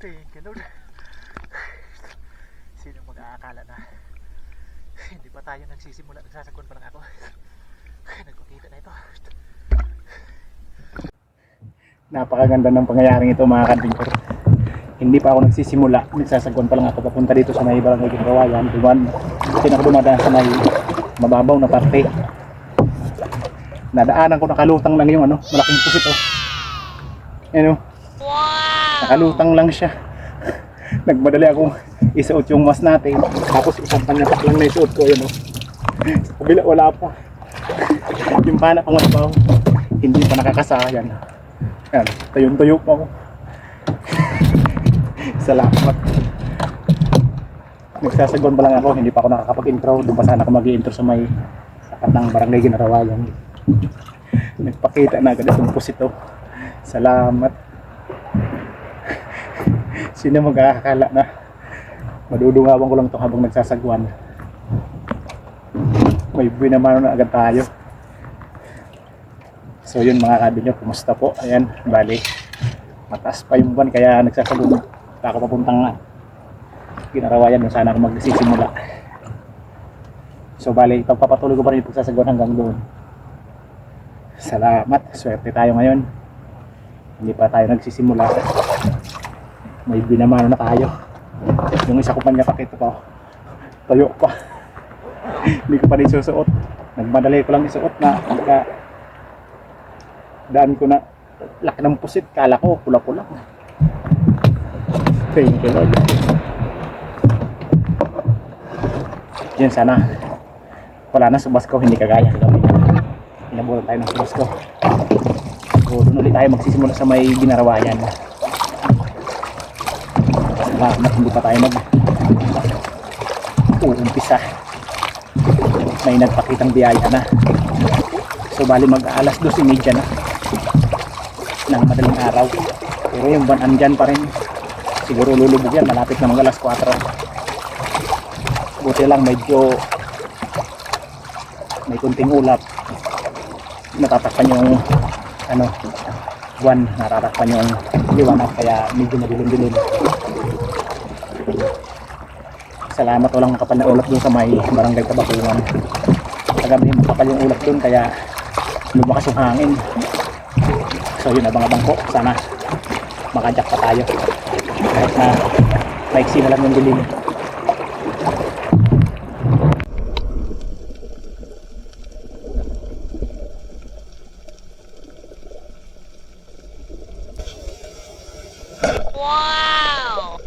natin doon. Sino mag-aakala na hindi pa tayo nagsisimula, nagsasagwan pa lang ako. Nagpakita na ito. Napakaganda ng pangyayaring ito mga kadintor. Hindi pa ako nagsisimula, nagsasagwan pa lang ako papunta dito sa may barangay Ginawayan. Duman, kasi ako dumadaan sa may mababaw na parte. Nadaanan ko nakalutang lang yung ano, malaking pusit oh. Ano? Nakalutang lang siya. Nagmadali akong isuot yung mas natin. Tapos isang panyapak lang na isuot ko yun oh. Sa wala pa. yung pana pang mabaw. Hindi pa nakakasayan. Yan, tuyong-tuyo pa ako. Salamat. Nagsasagon pa lang ako, hindi pa ako nakakapag-intro. Doon pa sana ako mag-intro sa may sakat ng barangay Ginarawayan. Nagpakita na agad itong pusito. Salamat. Sino magkakakala na madudungawan ko lang ito habang nagsasagwan. May binamano na agad tayo. So yun mga kabinyo, kumusta po? Ayan, bali. Mataas pa yung buwan kaya nagsasagwan. Ako papuntang nga. Ginarawayan kung sana ako magsisimula. So bali, pagpapatuloy ko pa rin yung pagsasagwan hanggang doon. Salamat. Swerte tayo ngayon. Hindi pa tayo nagsisimula. May binamano na tayo. Yung isa ko pa niya pakita pa. Tayo pa. Hindi ko pa rin susuot. Nagmadali ko lang isuot na pagka daan ko na laki ng pusit. Kala ko pula-pula. Thank you Lord. Yan sana. Wala na sa bus ko. Hindi kagaya. Inabulan tayo ng bus ko. So, doon ulit tayo magsisimula sa may ginarawayan. Salamat, hindi pa tayo mag uumpisa. May nagpakitang biyaya na. So, bali mag alas 12.30 na ng madaling araw. Pero yung van andyan pa rin. Siguro lulubog yan, malapit na mga alas 4. Buti lang medyo may kunting ulap natatakpan yung ano buwan natatakpan yung liwanag kaya medyo madilim-dilim salamat walang makapal na ulap dun sa may barangay Kabakungan kagabi makapal yung ulap dun kaya lumakas yung hangin. So yun abang-abang po. Sana makajak pa tayo. Kahit na maiksi na lang yung dilim Wow!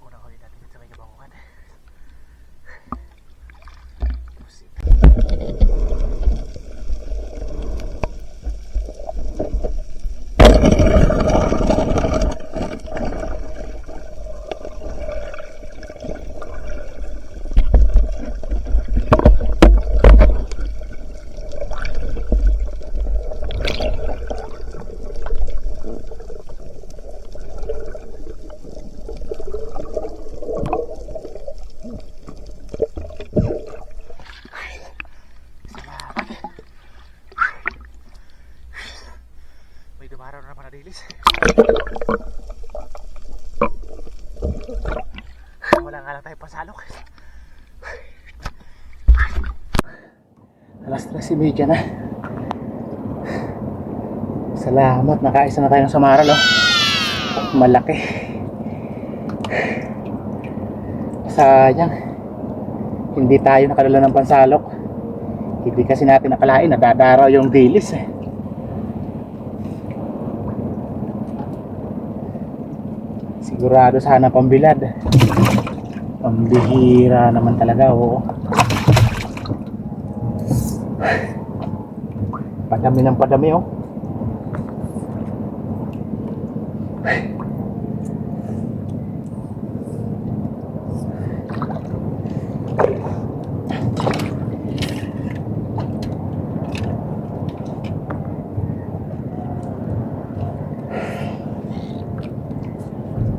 Unang huli natin dito sa may kabanguhan. Pusik. May dumaraw na naman na dilis. Wala nga lang tayo pasalok. 13.30 na. Salamat, nakaisa na tayo ng samaral oh. Malaki. Sayang. Hindi tayo nakadala ng pansalok. Hindi kasi natin nakalain, nadadaraw yung dilis eh. Sigurado sana pambilad. Pambihira naman talaga, oo. Padami ng padami oh.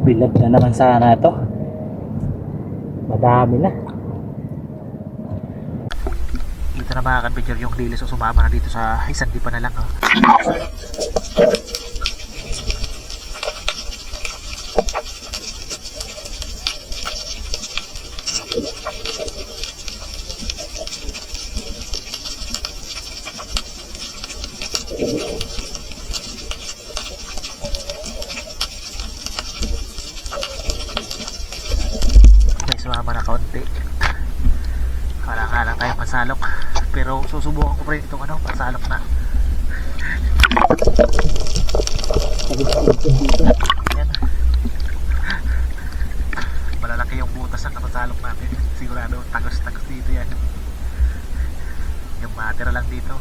Bilad na naman sana to. Madami na. Dito na mga kanbidyor yung dilis o sumama na dito sa isang di pa na lang. Oh. May sumama na kaunti. Wala nga lang tayo pansalok. Pero susubukan ko pa rin itong ano, pansalok na. Yan. Malalaki yung butas ng kapansalok natin. Sigurado, tagos-tagos dito yan. Yung matira lang dito.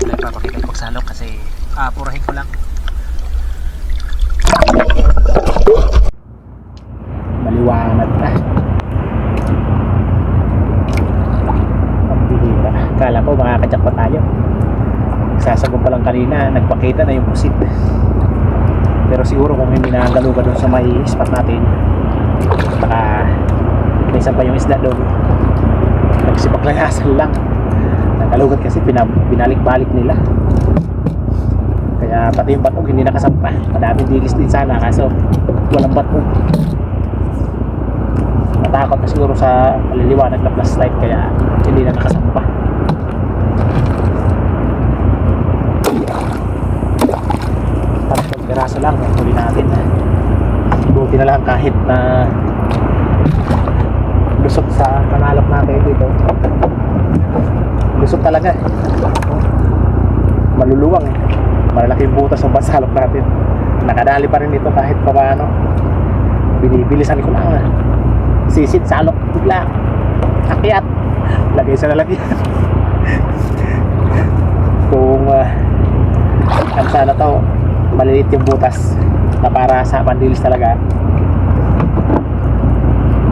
Wala ipapakita yung pagsalok kasi ah, purahin ko lang. Maliwanag na. Ang bihira. Kala ko makakajak pa tayo. Sasagot pa lang nagpakita na yung pusit. Pero siguro kung hindi nakagaluga doon sa may spot natin, baka may isa pa yung isda doon. Nagsipag lang asal lang. Nagalugat kasi binalik-balik nila. Kaya pati yung batog hindi nakasampa. Madaming dilis din sana kaso walang batog natakot na siguro sa maliliwanag na flashlight kaya hindi na nakasampa tatlong piraso lang huli natin. Buti na lang kahit na lusot sa kanalok natin dito. Lusot talaga. Maluluwang. Eh malalaking butas ang basalok natin. Nakadali pa rin ito kahit pa paano. Binibilisan ko lang. Ah sisid salok bigla akyat. Lagay sa lalagyan kung uh, ang sana to maliliit yung butas na para sa pandilis talaga.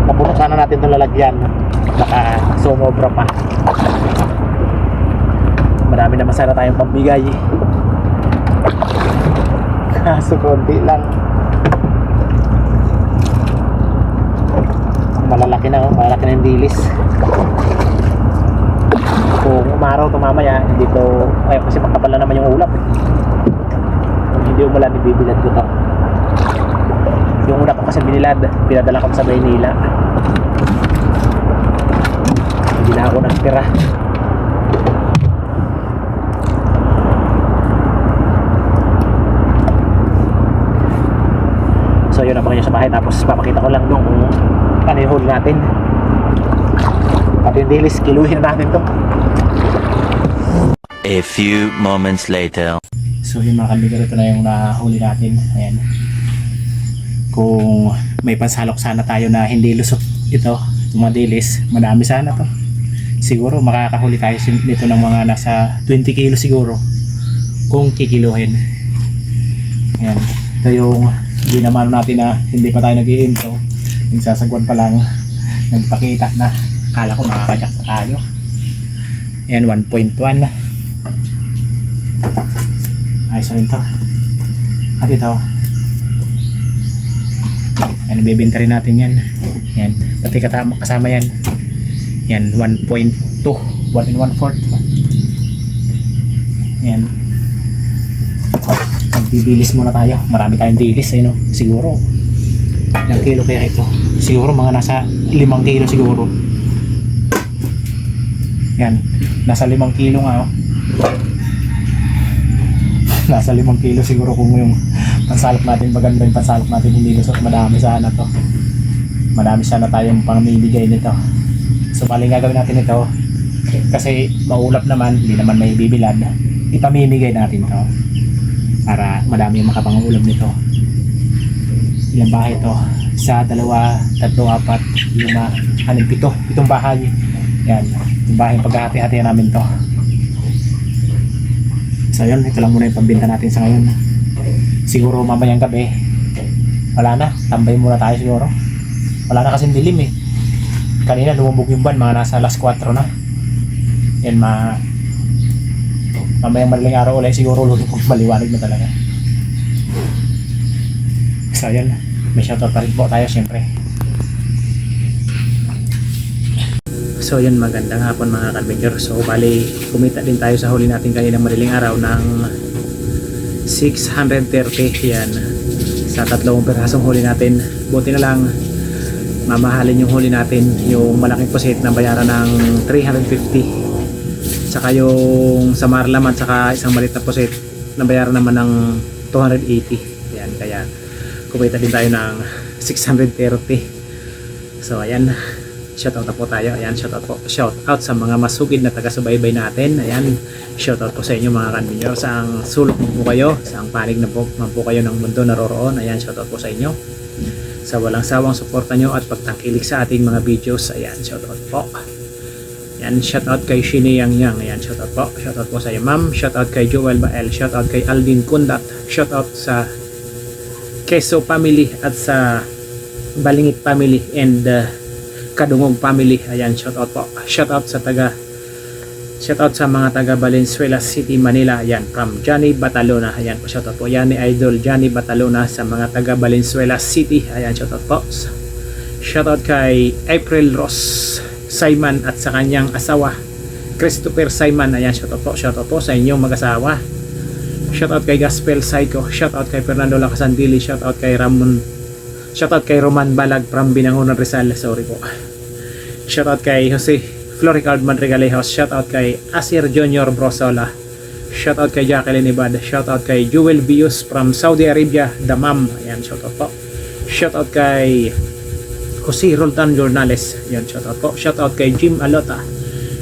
Mapuno sana natin itong lalagyan. Baka sumobra pa. Marami naman sana tayong pambigay. Kaso konti lang. Malalaki na oh, malalaki na yung dilis. Kung umaraw to mamaya hindi to ay kasi makapal na naman yung ulap eh. Hindi umulan ibibilad ko to. Yung una ko kasi binilad pinadala ko sa Maynila. Hindi na ako nagtira. So yun nyo sa bahay. Tapos papakita ko lang doon kung ano yung huli natin. At yung dilis kiluhin na natin to. A few moments later. So yun mga kamigar, ito na yung nahuli natin. Ayan. Kung may pansalok sana tayo na hindi lusot ito, itong mga dilis, madami sana to. Siguro makakahuli tayo nito ng mga nasa 20 kilo siguro. Kung kikiluhin. Ayan. Ito yung ginaman natin na hindi pa tayo nag-iinto. Yung sasagwan pa lang, nagpakita na. Kala ko makakajak pa tayo. Ayan, 1.1 na. Ayos rin to. At ito. Yan, bibenta rin natin yan. Yan. Pati katama, kasama yan. Yan, 1.2. 1 and 1 fourth. Yan. Magbibilis muna tayo. Marami tayong bilis. Ayun, no? Siguro. Ilang kilo kaya ito? Siguro mga nasa 5 kilo siguro. Yan. Nasa 5 kilo nga. Oh nasa limang kilo siguro kung yung pansalok natin maganda yung pansalok natin hindi lusot madami sana to. Madami sana tayong pangmibigay nito. So bali nga gawin natin ito. Kasi maulap naman hindi naman may bibilad. Ipamimigay natin to para madami yung makapangulam nito. Ilang bahay to? Isa, dalawa, tatlo, apat, lima, anim, pito. Pitong bahay. Yan. Yung bahay paghahati-hati namin to So yun, ito lang muna yung pambinta natin sa ngayon. Siguro mamayang gabi, wala na, tambay muna tayo siguro. Wala na kasing dilim eh. Kanina lumubog yung ban, mga nasa alas 4 na. Yan ma... Mamayang madaling araw ulit siguro lulubog maliwanag na talaga. So yan, may shoutout pa rin po tayo syempre. So yun, magandang hapon mga kadventure. So bali, kumita din tayo sa huli natin kaninang madaling araw ng 630 yan. Sa tatlong perasong huli natin. Buti na lang mamahalin yung huli natin yung malaking pusit na bayaran ng 350 saka yung sa Marlam at saka isang maliit na pusit na bayaran naman ng 280 yan kaya kumita din tayo ng 630 so ayan shout out na po tayo ayan shout out po shout out sa mga masugid na taga-subaybay natin ayan shout out po sa inyo mga kanminyor sa ang sulok po kayo sa ang panig na po, man po kayo ng mundo naroroon ayan shout out po sa inyo sa walang sawang suporta nyo at pagtangkilik sa ating mga videos ayan shout out po yan, shout out kay Shini Yang Yang. Ayan, shout out po. Shout out po sa iyo, ma'am. Shout out kay Joel Bael. Shout out kay Alvin Kundat. Shout out sa Keso family at sa Balingit family and uh, Kadungog family. Ayan, shout out po. Shout out sa taga Shout out sa mga taga Valenzuela City, Manila. Ayan, from Johnny Batalona. Ayan shout out po. Yan ni Idol Johnny Batalona sa mga taga Valenzuela City. Ayan, shout out po. Shout out kay April Ross Simon at sa kanyang asawa Christopher Simon. Ayan, shout out po. Shout out po sa inyong mag-asawa. Shout out kay Gospel Psycho. Shout out kay Fernando Lacasandili. Shout out kay Ramon. Shout out kay Roman Balag from Binangonan Rizal. Sorry po. Shout out kay Jose Floricard Madrigalejos. Shout out kay Asir Junior Brosola. Shout out kay Jacqueline Ibad. Shout out kay Jewel Bius from Saudi Arabia, Damam. Ayan, shout out po. Shout out kay Jose Roldan Jornales. Ayan, shout out po. Shout out kay Jim Alota.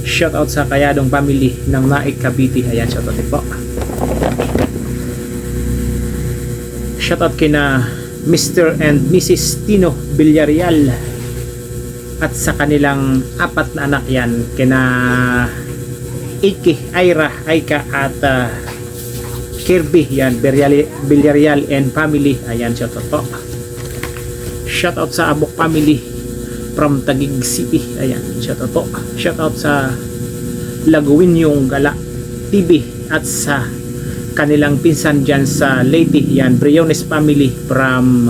Shout out sa Kayadong family ng Naik Cavite. Ayan, shout out din po. Shout out kina Mr. and Mrs. Tino Villarreal at sa kanilang apat na anak yan kina Iki, Ira, Aika at uh, Kirby. Yan Villarreal, and family. Ayan shout out po. Shout out sa Abok family from Taguig City. Ayan shout out po. Shout out sa Laguin yung Gala TV at sa kanilang pinsan dyan sa Leyte. Yan Briones family from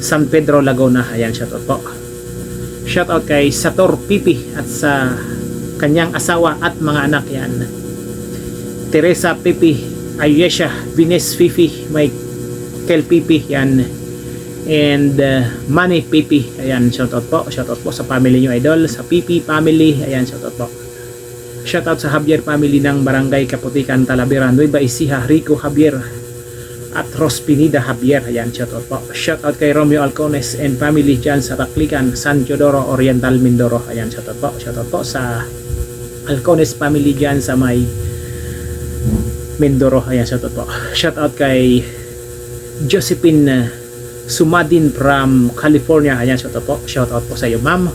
San Pedro Laguna. Ayan shout out po shout out kay Sator Pipi at sa kanyang asawa at mga anak yan. Teresa Pipi Ayesha Vines Fifi Michael Pipi yan. And uh, Manny Pipi ayan shout out po. Shout out po sa family nyo idol. Sa Pipi family ayan shout out po. Shout out sa Javier family ng Barangay Kaputikan Talavera Nueva Ecija Rico Javier at Rospinida Javier. Ayan shout out po. Shout out kay Romeo Alcones and family dyan sa Taklikan San Teodoro Oriental Mindoro. Ayan shout out po. Shout out po sa Alcones family dyan sa may Mindoro. Ayan shout out po. Shout out kay Josephine Sumadin from California. Ayan shout out po. Shout out po sa iyo ma'am.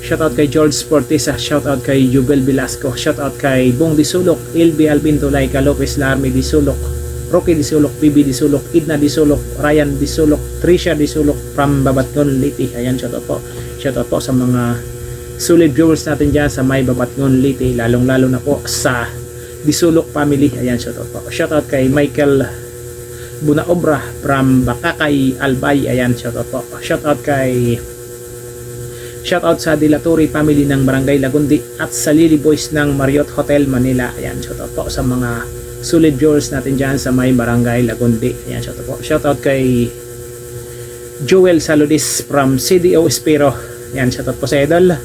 Shout out kay George Sportisa shout out kay Jubel Velasco. Shout out kay Bong Disulok Ilby Albin Tulaika Lopez Larme Disulok Rocky Disulok Bibi Disulok Idna Disulok Ryan Disulok Trisha Disulok from Babatgon Liti. Ayan shout out po. Shout out po sa mga solid viewers natin dyan sa may Babatgon Liti. Lalong lalo na po sa Disulok family. Ayan shout out po. Shout out kay Michael Bunaobra from Bakakay Albay. Ayan shout out po. Shout out kay shout out sa Dilatori family ng Barangay Lagundi at sa Lily Boys ng Marriott Hotel Manila. Ayan shout out po sa mga solid viewers natin dyan sa may Barangay Lagundi ayan shout out po shout out kay Joel Saludis from CDO Espero ayan shout out po sa idol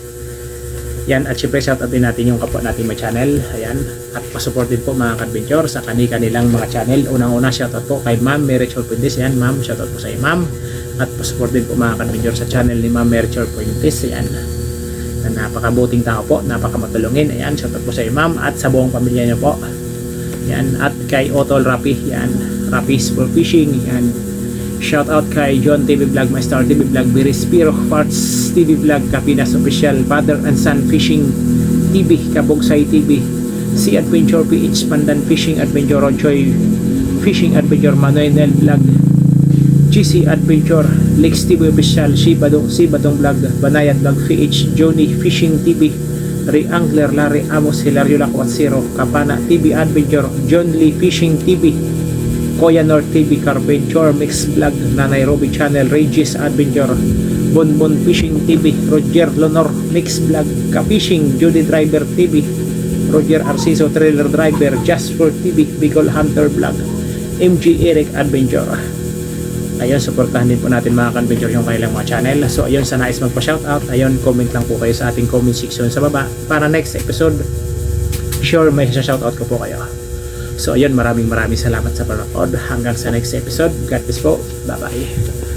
yan, at syempre shoutout din natin yung kapwa natin may channel. Ayan. At pasupport din po mga kadventure sa kani-kanilang mga channel. Unang-una shoutout po kay Ma'am Mary Chol Puentes. Ayan, Ma'am. Shoutout po sa iyo, Ma'am. At pasupport din po mga kadventure sa channel ni Ma'am Mary Chol Puentes. Ayan. Na napakabuting tao po. Napakamatulungin. Ayan. Shoutout po sa iyo, Ma'am. At sa buong pamilya niyo po. Ayan. At kay Otol Rapi. Ayan. Rapi's for Fishing. Ayan. Shout out kay John TV Vlog, My Star TV Vlog, Birispiro, Parts TV Vlog, Kapinas Official, Father and Son Fishing TV, Kabogsay TV, Sea Adventure PH, Pandan Fishing Adventure, Joy Fishing Adventure, Manuel Vlog, GC Adventure, Lex TV Official, Shibadong, Sibadong Vlog, Banayan Vlog PH, Johnny Fishing TV, Angler, Larry Amos, Hilario Lakwat Zero, Kapana TV Adventure, John Lee Fishing TV, Koya North TV, Carventure, Mix Vlog, Nanay Roby Channel, Regis Adventure, Bonbon Fishing TV, Roger Lonor, Mix Vlog, Ka-Fishing, Judy Driver TV, Roger Arciso, Trailer Driver, Just for TV, Bicol Hunter Vlog, MG Eric Adventure. Ayun, supportahan din po natin mga ka-adventure yung kailang mga channel. So ayun, sa nais magpa-shoutout, ayun, comment lang po kayo sa ating comment section sa baba. Para next episode, sure may shoutout ko po kayo. So ayun, maraming maraming salamat sa panonood. Hanggang sa next episode. God bless po. Bye-bye.